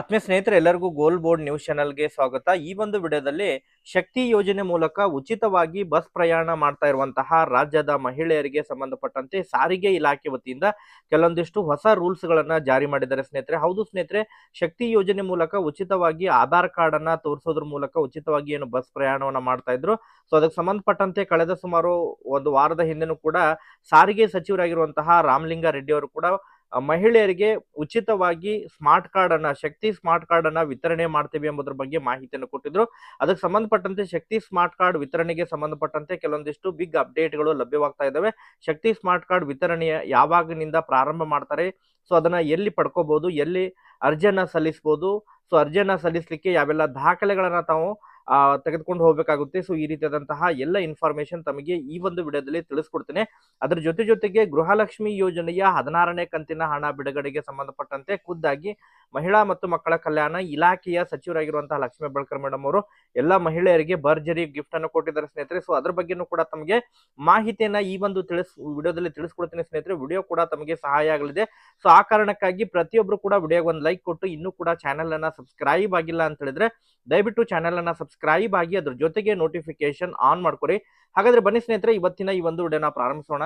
ಆತ್ಮೀಯ ಸ್ನೇಹಿತರೆ, ಎಲ್ಲರಿಗೂ ಗೋಲ್ ಬೋರ್ಡ್ ನ್ಯೂಸ್ ಚಾನಲ್ಗೆ ಸ್ವಾಗತ. ಈ ಒಂದು ವಿಡಿಯೋದಲ್ಲಿ ಶಕ್ತಿ ಯೋಜನೆ ಮೂಲಕ ಉಚಿತವಾಗಿ ಬಸ್ ಪ್ರಯಾಣ ಮಾಡ್ತಾ ಇರುವಂತಹ ರಾಜ್ಯದ ಮಹಿಳೆಯರಿಗೆ ಸಂಬಂಧಪಟ್ಟಂತೆ ಸಾರಿಗೆ ಇಲಾಖೆ ವತಿಯಿಂದ ಕೆಲವೊಂದಿಷ್ಟು ಹೊಸ ರೂಲ್ಸ್ ಗಳನ್ನ ಜಾರಿ ಮಾಡಿದ್ದಾರೆ ಸ್ನೇಹಿತರೆ. ಹೌದು ಸ್ನೇಹಿತರೆ, ಶಕ್ತಿ ಯೋಜನೆ ಮೂಲಕ ಉಚಿತವಾಗಿ ಆಧಾರ್ ಕಾರ್ಡ್ ಅನ್ನ ತೋರಿಸೋದ್ರ ಮೂಲಕ ಉಚಿತವಾಗಿ ಏನು ಬಸ್ ಪ್ರಯಾಣವನ್ನ ಮಾಡ್ತಾ ಇದ್ರು. ಸೊ ಅದಕ್ಕೆ ಸಂಬಂಧಪಟ್ಟಂತೆ ಕಳೆದ ಸುಮಾರು ಒಂದು ವಾರದ ಹಿಂದೆನೂ ಕೂಡ ಸಾರಿಗೆ ಸಚಿವರಾಗಿರುವಂತಹ ರಾಮಲಿಂಗ ರೆಡ್ಡಿ ಅವರು ಕೂಡ ಮಹಿಳೆಯರಿಗೆ ಉಚಿತವಾಗಿ ಸ್ಮಾರ್ಟ್ ಕಾರ್ಡ್ ಅನ್ನ ಶಕ್ತಿ ಸ್ಮಾರ್ಟ್ ಕಾರ್ಡ್ ಅನ್ನ ವಿತರಣೆ ಮಾಡ್ತೀವಿ ಎಂಬುದರ ಬಗ್ಗೆ ಮಾಹಿತಿಯನ್ನು ಕೊಟ್ಟಿದ್ರು. ಅದಕ್ಕೆ ಸಂಬಂಧಪಟ್ಟಂತೆ ಶಕ್ತಿ ಸ್ಮಾರ್ಟ್ ಕಾರ್ಡ್ ವಿತರಣೆಗೆ ಸಂಬಂಧಪಟ್ಟಂತೆ ಕೆಲವೊಂದಿಷ್ಟು ಬಿಗ್ ಅಪ್ಡೇಟ್ಗಳು ಲಭ್ಯವಾಗ್ತಾ ಇದ್ದಾವೆ ಶಕ್ತಿ ಸ್ಮಾರ್ಟ್ ಕಾರ್ಡ್ ವಿತರಣೆಯ ಯಾವಾಗಿನಿಂದ ಪ್ರಾರಂಭ ಮಾಡ್ತಾರೆ, ಸೊ ಅದನ್ನ ಎಲ್ಲಿ ಪಡ್ಕೋಬಹುದು ಎಲ್ಲಿ ಅರ್ಜಿಯನ್ನ ಸಲ್ಲಿಸಬಹುದು ಸೊ ಅರ್ಜಿಯನ್ನ ಸಲ್ಲಿಸಲಿಕ್ಕೆ ಯಾವೆಲ್ಲ ದಾಖಲೆಗಳನ್ನ ತಾವು ತೆಗೆದುಕೊಂಡು ಹೋಗಬೇಕಾಗುತ್ತೆ. ಸೊ ಈ ರೀತಿಯಾದಂತಹ ಎಲ್ಲ ಇನ್ಫಾರ್ಮೇಶನ್ ತಮಗೆ ಈ ಒಂದು ವಿಡಿಯೋದಲ್ಲಿ ತಿಳಿಸ್ಕೊಡ್ತೇನೆ. ಅದರ ಜೊತೆ ಜೊತೆಗೆ ಗೃಹಲಕ್ಷ್ಮಿ ಯೋಜನೆಯ ಹದಿನಾರನೇ ಕಂತಿನ ಹಣ ಬಿಡುಗಡೆಗೆ ಸಂಬಂಧಪಟ್ಟಂತೆ ಖುದ್ದಾಗಿ ಮಹಿಳಾ ಮತ್ತು ಮಕ್ಕಳ ಕಲ್ಯಾಣ ಇಲಾಖೆಯ ಸಚಿವರಾಗಿರುವಂತಹ ಲಕ್ಷ್ಮೀ ಹೆಬ್ಬಾಳ್ಕರ್ ಮೇಡಮ್ ಅವರು ಎಲ್ಲ ಮಹಿಳೆಯರಿಗೆ ಭರ್ಜರಿ ಗಿಫ್ಟ್ ಅನ್ನು ಕೊಟ್ಟಿದ್ದಾರೆ ಸ್ನೇಹಿತರೆ. ಸೊ ಅದ್ರ ಬಗ್ಗೆನೂ ಕೂಡ ತಮಗೆ ಮಾಹಿತಿಯನ್ನ ಈ ಒಂದು ತಿಳಿಸ್, ವಿಡಿಯೋದಲ್ಲಿ ತಿಳಿಸ್ಕೊಡ್ತೀನಿ ಸ್ನೇಹಿತರೆ. ವಿಡಿಯೋ ಕೂಡ ತಮಗೆ ಸಹಾಯ ಆಗಲಿದೆ. ಸೊ ಆ ಕಾರಣಕ್ಕಾಗಿ ಪ್ರತಿಯೊಬ್ರು ಕೂಡ ವಿಡಿಯೋಗೆ ಒಂದು ಲೈಕ್ ಕೊಟ್ಟು ಇನ್ನೂ ಕೂಡ ಚಾನೆಲ್ ಅನ್ನ ಸಬ್ಸ್ಕ್ರೈಬ್ ಆಗಿಲ್ಲ ಅಂತ ಹೇಳಿದ್ರೆ ದಯವಿಟ್ಟು ಚಾನೆಲ್ ಅನ್ನ ಸಬ್ಸ್ಕ್ರೈಬ್ ಆಗಿ ಅದ್ರ ಜೊತೆಗೆ ನೋಟಿಫಿಕೇಶನ್ ಆನ್ ಮಾಡ್ಕೊರಿ. ಹಾಗಾದ್ರೆ ಬನ್ನಿ ಸ್ನೇಹಿತರೆ, ಇವತ್ತಿನ ಈ ಒಂದು ವಿಡಿಯೋನ ಪ್ರಾರಂಭಿಸೋಣ.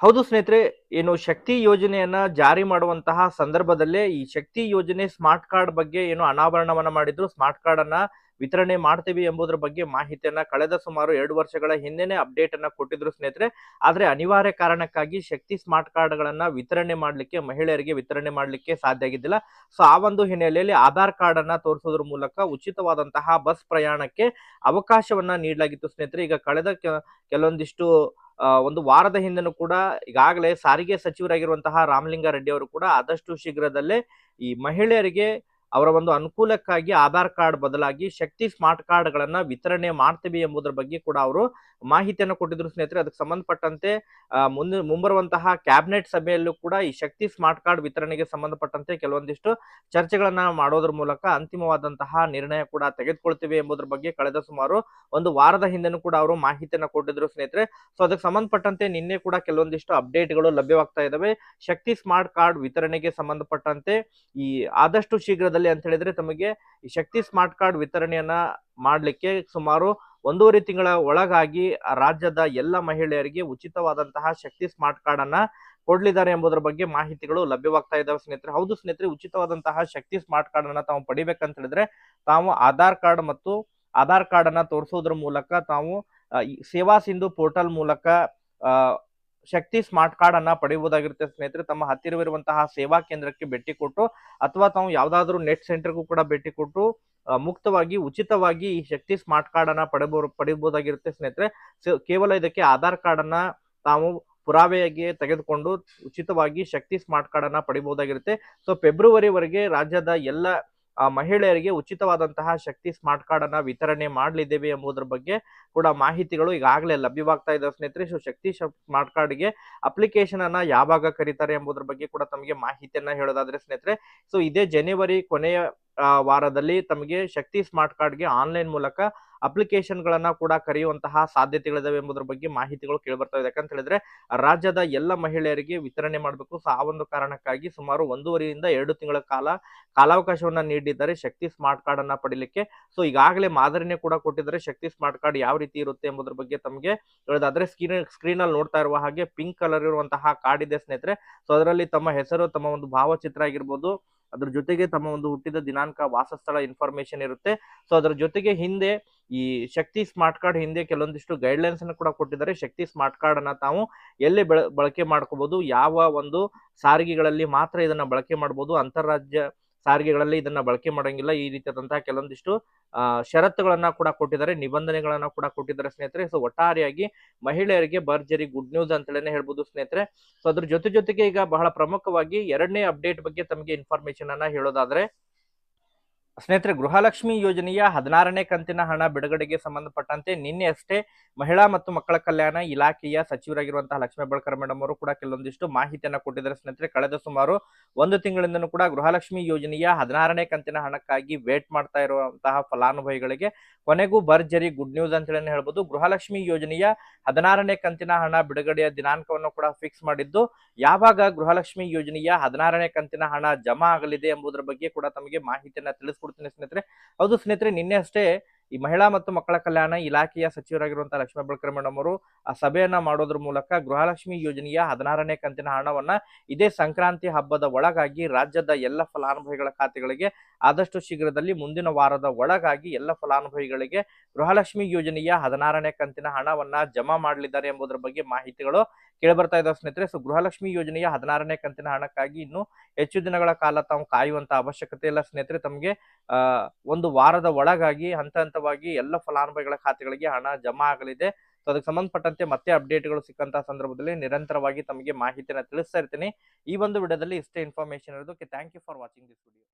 ಹೌದು ಸ್ನೇಹಿತರೆ, ಏನು ಶಕ್ತಿ ಯೋಜನೆಯನ್ನ ಜಾರಿ ಮಾಡುವಂತಹ ಸಂದರ್ಭದಲ್ಲೇ ಈ ಶಕ್ತಿ ಯೋಜನೆ ಸ್ಮಾರ್ಟ್ ಕಾರ್ಡ್ ಬಗ್ಗೆ ಏನು ಅನಾವರಣವನ್ನ ಮಾಡಿದ್ರು, ಸ್ಮಾರ್ಟ್ ಕಾರ್ಡ್ ಅನ್ನ ವಿತರಣೆ ಮಾಡ್ತೀವಿ ಎಂಬುದರ ಬಗ್ಗೆ ಮಾಹಿತಿಯನ್ನ ಕಳೆದ ಸುಮಾರು ಎರಡು ವರ್ಷಗಳ ಹಿಂದೆನೆ ಅಪ್ಡೇಟ್ ಅನ್ನ ಕೊಟ್ಟಿದ್ರು ಸ್ನೇಹಿತರೆ. ಆದ್ರೆ ಅನಿವಾರ್ಯ ಕಾರಣಕ್ಕಾಗಿ ಶಕ್ತಿ ಸ್ಮಾರ್ಟ್ ಕಾರ್ಡ್ ಗಳನ್ನ ವಿತರಣೆ ಮಾಡ್ಲಿಕ್ಕೆ, ಮಹಿಳೆಯರಿಗೆ ವಿತರಣೆ ಮಾಡ್ಲಿಕ್ಕೆ ಸಾಧ್ಯ ಆಗಿದ್ದಿಲ್ಲ. ಸೊ, ಆ ಒಂದು ಹಿನ್ನೆಲೆಯಲ್ಲಿ ಆಧಾರ್ ಕಾರ್ಡ್ ಅನ್ನ ತೋರಿಸೋದ್ರ ಮೂಲಕ ಉಚಿತವಾದಂತಹ ಬಸ್ ಪ್ರಯಾಣಕ್ಕೆ ಅವಕಾಶವನ್ನ ನೀಡಲಾಗಿತ್ತು ಸ್ನೇಹಿತರೆ. ಈಗ ಕಳೆದ ಕೆಲವೊಂದಿಷ್ಟು ಒಂದು ವಾರದ ಹಿಂದೆನೂ ಕೂಡ ಈಗಾಗಲೇ ಸಾರಿಗೆ ಸಚಿವರಾಗಿರುವಂತಹ ರಾಮಲಿಂಗ ರೆಡ್ಡಿ ಅವರು ಕೂಡ ಆದಷ್ಟು ಶೀಘ್ರದಲ್ಲೇ ಈ ಮಹಿಳೆಯರಿಗೆ ಅವರ ಒಂದು ಅನುಕೂಲಕ್ಕಾಗಿ ಆಧಾರ್ ಕಾರ್ಡ್ ಬದಲಾಗಿ ಶಕ್ತಿ ಸ್ಮಾರ್ಟ್ ಕಾರ್ಡ್ ಗಳನ್ನ ವಿತರಣೆ ಮಾಡ್ತೀವಿ ಎಂಬುದರ ಬಗ್ಗೆ ಕೂಡ ಅವರು ಮಾಹಿತಿಯನ್ನು ಕೊಟ್ಟಿದ್ರು ಸ್ನೇಹಿತರೆ, ಅದಕ್ಕೆ ಸಂಬಂಧಪಟ್ಟಂತೆ ಮುಂದೆ, ಮುಂಬರುವಂತಹ ಕ್ಯಾಬಿನೆಟ್ ಸಭೆಯಲ್ಲೂ ಕೂಡ ಈ ಶಕ್ತಿ ಸ್ಮಾರ್ಟ್ ಕಾರ್ಡ್ ವಿತರಣೆಗೆ ಸಂಬಂಧಪಟ್ಟಂತೆ ಕೆಲವೊಂದಿಷ್ಟು ಚರ್ಚೆಗಳನ್ನ ಮಾಡೋದ್ರ ಮೂಲಕ ಅಂತಿಮವಾದಂತಹ ನಿರ್ಣಯ ಕೂಡ ತೆಗೆದುಕೊಳ್ತೀವಿ ಎಂಬುದರ ಬಗ್ಗೆ ಕಳೆದ ಸುಮಾರು ಒಂದು ವಾರದ ಹಿಂದೆನೂ ಕೂಡ ಅವರು ಮಾಹಿತಿಯನ್ನು ಕೊಟ್ಟಿದ್ರು ಸ್ನೇಹಿತರೆ. ಸೊ ಅದಕ್ಕೆ ಸಂಬಂಧಪಟ್ಟಂತೆ ನಿನ್ನೆ ಕೂಡ ಕೆಲವೊಂದಿಷ್ಟು ಅಪ್ಡೇಟ್ಗಳು ಲಭ್ಯವಾಗ್ತಾ ಇದಾವೆ. ಶಕ್ತಿ ಸ್ಮಾರ್ಟ್ ಕಾರ್ಡ್ ವಿತರಣೆಗೆ ಸಂಬಂಧಪಟ್ಟಂತೆ ಈ, ಆದಷ್ಟು ಶೀಘ್ರದಲ್ಲಿ ಅಂತ ಹೇಳಿದ್ರೆ ತಮಗೆ ಈ ಶಕ್ತಿ ಸ್ಮಾರ್ಟ್ ಕಾರ್ಡ್ ವಿತರಣೆಯನ್ನ ಮಾಡ್ಲಿಕ್ಕೆ ಸುಮಾರು ಒಂದೂವರೆ ತಿಂಗಳ ಒಳಗಾಗಿ ರಾಜ್ಯದ ಎಲ್ಲ ಮಹಿಳೆಯರಿಗೆ ಉಚಿತವಾದಂತಹ ಶಕ್ತಿ ಸ್ಮಾರ್ಟ್ ಕಾರ್ಡ್ ಅನ್ನ ಕೊಡ್ಲಿದ್ದಾರೆ ಎಂಬುದರ ಬಗ್ಗೆ ಮಾಹಿತಿಗಳು ಲಭ್ಯವಾಗ್ತಾ ಇದಾವೆ ಸ್ನೇಹಿತರೆ. ಹೌದು ಸ್ನೇಹಿತರೆ, ಉಚಿತವಾದಂತಹ ಶಕ್ತಿ ಸ್ಮಾರ್ಟ್ ಕಾರ್ಡ್ ಅನ್ನ ತಾವು ಪಡಿಬೇಕಂತ ಹೇಳಿದ್ರೆ ತಾವು ಆಧಾರ್ ಕಾರ್ಡ್ ಮತ್ತು ಆಧಾರ್ ಕಾರ್ಡ್ ಅನ್ನ ತೋರಿಸೋದ್ರ ಮೂಲಕ ತಾವು ಸೇವಾ ಸಿಂಧು ಪೋರ್ಟಲ್ ಮೂಲಕ ಶಕ್ತಿ ಸ್ಮಾರ್ಟ್ ಕಾರ್ಡ್ ಅನ್ನ ಪಡೆಯುವುದಾಗಿರುತ್ತೆ ಸ್ನೇಹಿತರೆ. ತಮ್ಮ ಹತ್ತಿರವಿರುವಂತಹ ಸೇವಾ ಕೇಂದ್ರಕ್ಕೆ ಭೇಟಿ ಕೊಟ್ಟು ಅಥವಾ ತಾವು ಯಾವ್ದಾದ್ರು ನೆಟ್ ಸೆಂಟರ್ಗೂ ಕೂಡ ಭೇಟಿ ಕೊಟ್ಟು ಮುಕ್ತವಾಗಿ, ಉಚಿತವಾಗಿ ಈ ಶಕ್ತಿ ಸ್ಮಾರ್ಟ್ ಕಾರ್ಡ್ ಅನ್ನ ಪಡೆಯಬಹುದು ಪಡೆಯಬಹುದಾಗಿರುತ್ತೆ ಸ್ನೇಹಿತರೆ. ಕೇವಲ ಇದಕ್ಕೆ ಆಧಾರ್ ಕಾರ್ಡ್ ಅನ್ನ ತಾವು ಪುರಾವೆಯಾಗಿ ತೆಗೆದುಕೊಂಡು ಉಚಿತವಾಗಿ ಶಕ್ತಿ ಸ್ಮಾರ್ಟ್ ಕಾರ್ಡ್ ಅನ್ನ ಪಡಿಬಹುದಾಗಿರುತ್ತೆ ಸೊ ಫೆಬ್ರವರಿವರೆಗೆ ರಾಜ್ಯದ ಎಲ್ಲ ಮಹಿಳೆಯರಿಗೆ ಉಚಿತವಾದಂತಹ ಶಕ್ತಿ ಸ್ಮಾರ್ಟ್ ಕಾರ್ಡ್ ಅನ್ನ ವಿತರಣೆ ಮಾಡಲಿದ್ದೇವೆ ಎಂಬುದರ ಬಗ್ಗೆ ಕೂಡ ಮಾಹಿತಿಗಳು ಈಗಾಗಲೇ ಲಭ್ಯವಾಗ್ತಾ ಇದ್ದಾವೆ ಸ್ನೇಹಿತರೆ. ಸೊ, ಶಕ್ತಿ ಸ್ಮಾರ್ಟ್ ಕಾರ್ಡ್ಗೆ ಅಪ್ಲಿಕೇಶನ್ ಅನ್ನ ಯಾವಾಗ ಕರೀತಾರೆ ಎಂಬುದರ ಬಗ್ಗೆ ಕೂಡ ತಮಗೆ ಮಾಹಿತಿಯನ್ನ ಹೇಳೋದಾದ್ರೆ ಸ್ನೇಹಿತರೆ, ಸೊ, ಇದೇ ಜನವರಿ ಕೊನೆಯ ವಾರದಲ್ಲಿ ತಮಗೆ ಶಕ್ತಿ ಸ್ಮಾರ್ಟ್ ಕಾರ್ಡ್ಗೆ ಆನ್ಲೈನ್ ಮೂಲಕ ಅಪ್ಲಿಕೇಶನ್ ಗಳನ್ನ ಕೂಡ ಕರೆಯುವಂತಹ ಸಾಧ್ಯತೆಗಳಿದಾವೆ ಎಂಬುದರ ಬಗ್ಗೆ ಮಾಹಿತಿಗಳು ಕೇಳಿಬರ್ತವೆ ಯಾಕಂತ ಹೇಳಿದ್ರೆ, ರಾಜ್ಯದ ಎಲ್ಲ ಮಹಿಳೆಯರಿಗೆ ವಿತರಣೆ ಮಾಡಬೇಕು. ಸಹ ಆ ಒಂದು ಕಾರಣಕ್ಕಾಗಿ ಸುಮಾರು ಒಂದೂವರೆಯಿಂದ ಎರಡು ತಿಂಗಳ ಕಾಲ ಕಾಲಾವಕಾಶವನ್ನ ನೀಡಿದ್ದಾರೆ ಶಕ್ತಿ ಸ್ಮಾರ್ಟ್ ಕಾರ್ಡ್ ಅನ್ನ ಪಡಿಲಿಕ್ಕೆ. ಸೊ, ಈಗಾಗಲೇ ಮಾದರಿನೇ ಕೂಡ ಕೊಟ್ಟಿದ್ದಾರೆ. ಶಕ್ತಿ ಸ್ಮಾರ್ಟ್ ಕಾರ್ಡ್ ಯಾವ ರೀತಿ ಇರುತ್ತೆ ಎಂಬುದರ ಬಗ್ಗೆ ತಮಗೆ ಹೇಳೋದಾದ್ರೆ, ಸ್ಕ್ರೀನ್ ಸ್ಕ್ರೀನ್ ಅಲ್ಲಿ ನೋಡ್ತಾ ಇರುವ ಹಾಗೆ ಪಿಂಕ್ ಕಲರ್ ಇರುವಂತಹ ಕಾರ್ಡ್ ಇದೆ ಸ್ನೇಹಿತರೆ. ಸೊ, ಅದರಲ್ಲಿ ತಮ್ಮ ಹೆಸರು, ತಮ್ಮ ಒಂದು ಭಾವಚಿತ್ರ ಆಗಿರ್ಬೋದು ಅದ್ರ ಜೊತೆಗೆ ತಮ್ಮ ಒಂದು ಹುಟ್ಟಿದ ದಿನಾಂಕ ವಾಸಸ್ಥಳ ಇನ್ಫಾರ್ಮೇಶನ್ ಇರುತ್ತೆ. ಸೊ ಅದರ ಜೊತೆಗೆ ಹಿಂದೆ ಈ ಶಕ್ತಿ ಸ್ಮಾರ್ಟ್ ಕಾರ್ಡ್ ಹಿಂದೆ ಕೆಲವೊಂದಿಷ್ಟು ಗೈಡ್ಲೈನ್ಸ್ ಅನ್ನು ಕೂಡ ಕೊಟ್ಟಿದ್ದಾರೆ. ಶಕ್ತಿ ಸ್ಮಾರ್ಟ್ ಕಾರ್ಡ್ ಅನ್ನ ತಾವು ಎಲ್ಲಿ ಬೆಳ ಬಳಕೆ ಮಾಡ್ಕೋಬಹುದು ಯಾವ ಒಂದು ಸಾರಿಗೆಗಳಲ್ಲಿ ಮಾತ್ರ ಇದನ್ನ ಬಳಕೆ ಮಾಡಬಹುದು ಅಂತಾರಾಜ್ಯ ಸಾರಿಗೆಗಳಲ್ಲಿ ಇದನ್ನ ಬಳಕೆ ಮಾಡಂಗಿಲ್ಲ. ಈ ರೀತಿಯಾದಂತಹ ಕೆಲವೊಂದಿಷ್ಟು ಷರತ್ತುಗಳನ್ನ ಕೂಡ ಕೊಟ್ಟಿದ್ದಾರೆ, ನಿಬಂಧನೆಗಳನ್ನ ಕೂಡ ಕೊಟ್ಟಿದ್ದಾರೆ ಸ್ನೇಹಿತರೆ. ಸೊ ಒಟ್ಟಾರೆಯಾಗಿ ಮಹಿಳೆಯರಿಗೆ ಭರ್ಜರಿ ಗುಡ್ ನ್ಯೂಸ್ ಅಂತೇಳಿ ಹೇಳ್ಬೋದು ಸ್ನೇಹಿತರೆ. ಸೊ ಅದ್ರ ಜೊತೆ ಜೊತೆಗೆ ಈಗ ಬಹಳ ಪ್ರಮುಖವಾಗಿ ಎರಡನೇ ಅಪ್ಡೇಟ್ ಬಗ್ಗೆ ತಮಗೆ ಇನ್ಫಾರ್ಮೇಶನ್ ಅನ್ನ ಹೇಳೋದಾದ್ರೆ ಸ್ನೇಹಿತರೆ, ಗೃಹಲಕ್ಷ್ಮಿ ಯೋಜನೆಯ ಹದಿನಾರನೇ ಕಂತಿನ ಹಣ ಬಿಡುಗಡೆಗೆ ಸಂಬಂಧಪಟ್ಟಂತೆ ನಿನ್ನೆ ಅಷ್ಟೇ ಮಹಿಳಾ ಮತ್ತು ಮಕ್ಕಳ ಕಲ್ಯಾಣ ಇಲಾಖೆಯ ಸಚಿವರಾಗಿರುವಂತಹ ಲಕ್ಷ್ಮೀ ಬಳ್ಕರ್ ಮೇಡಮ್ ಅವರು ಕೂಡ ಕೆಲವೊಂದಿಷ್ಟು ಮಾಹಿತಿಯನ್ನು ಕೊಟ್ಟಿದ್ದಾರೆ. ಸ್ನೇಹಿತರೆ, ಕಳೆದ ಸುಮಾರು ಒಂದು ತಿಂಗಳಿಂದನೂ ಕೂಡ ಗೃಹಲಕ್ಷ್ಮಿ ಯೋಜನೆಯ ಹದಿನಾರನೇ ಕಂತಿನ ಹಣಕ್ಕಾಗಿ ವೇಟ್ ಮಾಡ್ತಾ ಇರುವಂತಹ ಫಲಾನುಭವಿಗಳಿಗೆ ಕೊನೆಗೂ ಭರ್ಜರಿ ಗುಡ್ ನ್ಯೂಸ್ ಅಂತ ಹೇಳಿ ಹೇಳ್ಬೋದು. ಗೃಹಲಕ್ಷ್ಮಿ ಯೋಜನೆಯ ಹದಿನಾರನೇ ಕಂತಿನ ಹಣ ಬಿಡುಗಡೆಯ ದಿನಾಂಕವನ್ನು ಕೂಡ ಫಿಕ್ಸ್ ಮಾಡಿದ್ದು, ಯಾವಾಗ ಗೃಹಲಕ್ಷ್ಮಿ ಯೋಜನೆಯ ಹದಿನಾರನೇ ಕಂತಿನ ಹಣ ಜಮಾ ಆಗಲಿದೆ ಎಂಬುದರ ಬಗ್ಗೆ ಕೂಡ ತಮಗೆ ಮಾಹಿತಿಯನ್ನ ತಿಳಿಸ್ಕೊಡ್ತೀನಿ ಸ್ನೇಹಿತರೆ. ಹೌದು ಸ್ನೇಹಿತರೆ, ನಿನ್ನೆ ಅಷ್ಟೇ ಈ ಮಹಿಳಾ ಮತ್ತು ಮಕ್ಕಳ ಕಲ್ಯಾಣ ಇಲಾಖೆಯ ಸಚಿವರಾಗಿರುವಂತಹ ಲಕ್ಷ್ಮೀ ಬಳ್ಕರ್ ಮೇಡಮ್ ಅವರು ಆ ಸಭೆಯನ್ನ ಮಾಡೋದ್ರ ಮೂಲಕ ಗೃಹಲಕ್ಷ್ಮಿ ಯೋಜನೆಯ ಹದಿನಾರನೇ ಕಂತಿನ ಹಣವನ್ನ ಇದೇ ಸಂಕ್ರಾಂತಿ ಹಬ್ಬದ ಒಳಗಾಗಿ ರಾಜ್ಯದ ಎಲ್ಲ ಫಲಾನುಭವಿಗಳ ಖಾತೆಗಳಿಗೆ ಆದಷ್ಟು ಶೀಘ್ರದಲ್ಲಿ ಮುಂದಿನ ವಾರದ ಒಳಗಾಗಿ ಎಲ್ಲ ಫಲಾನುಭವಿಗಳಿಗೆ ಗೃಹಲಕ್ಷ್ಮಿ ಯೋಜನೆಯ ಹದಿನಾರನೇ ಕಂತಿನ ಹಣವನ್ನ ಜಮಾ ಮಾಡಲಿದ್ದಾರೆ ಎಂಬುದರ ಬಗ್ಗೆ ಮಾಹಿತಿಗಳು ಕೇಳಿಬರ್ತಾ ಇದ್ದಾವೆ ಸ್ನೇಹಿತರೆ. ಸೊ ಗೃಹಲಕ್ಷ್ಮಿ ಯೋಜನೆಯ ಹದಿನಾರನೇ ಕಂತಿನ ಹಣಕ್ಕಾಗಿ ಇನ್ನು ಹೆಚ್ಚು ದಿನಗಳ ಕಾಲ ತಾವು ಕಾಯುವಂತ ಅವಶ್ಯಕತೆ ಇಲ್ಲ ಸ್ನೇಹಿತರೆ. ತಮಗೆ ಒಂದು ವಾರದ ಒಳಗಾಗಿ ಹಂತ ಹಂತವಾಗಿ ಎಲ್ಲ ಫಲಾನುಭವಿಗಳ ಖಾತೆಗಳಿಗೆ ಹಣ ಜಮಾ ಆಗಲಿದೆ. ಸೊ ಅದಕ್ಕೆ ಸಂಬಂಧಪಟ್ಟಂತೆ ಮತ್ತೆ ಅಪ್ಡೇಟ್ಗಳು ಸಿಕ್ಕಂತಹ ಸಂದರ್ಭದಲ್ಲಿ ನಿರಂತರವಾಗಿ ತಮಗೆ ಮಾಹಿತಿಯನ್ನು ತಿಳಿಸ್ತಾ ಇರ್ತೀನಿ. ಈ ಒಂದು ವಿಡಿಯೋದಲ್ಲಿ ಇಷ್ಟೇ ಇನ್ಫಾರ್ಮೇಶನ್ ಇರೋದಕ್ಕೆ thank you for watching this video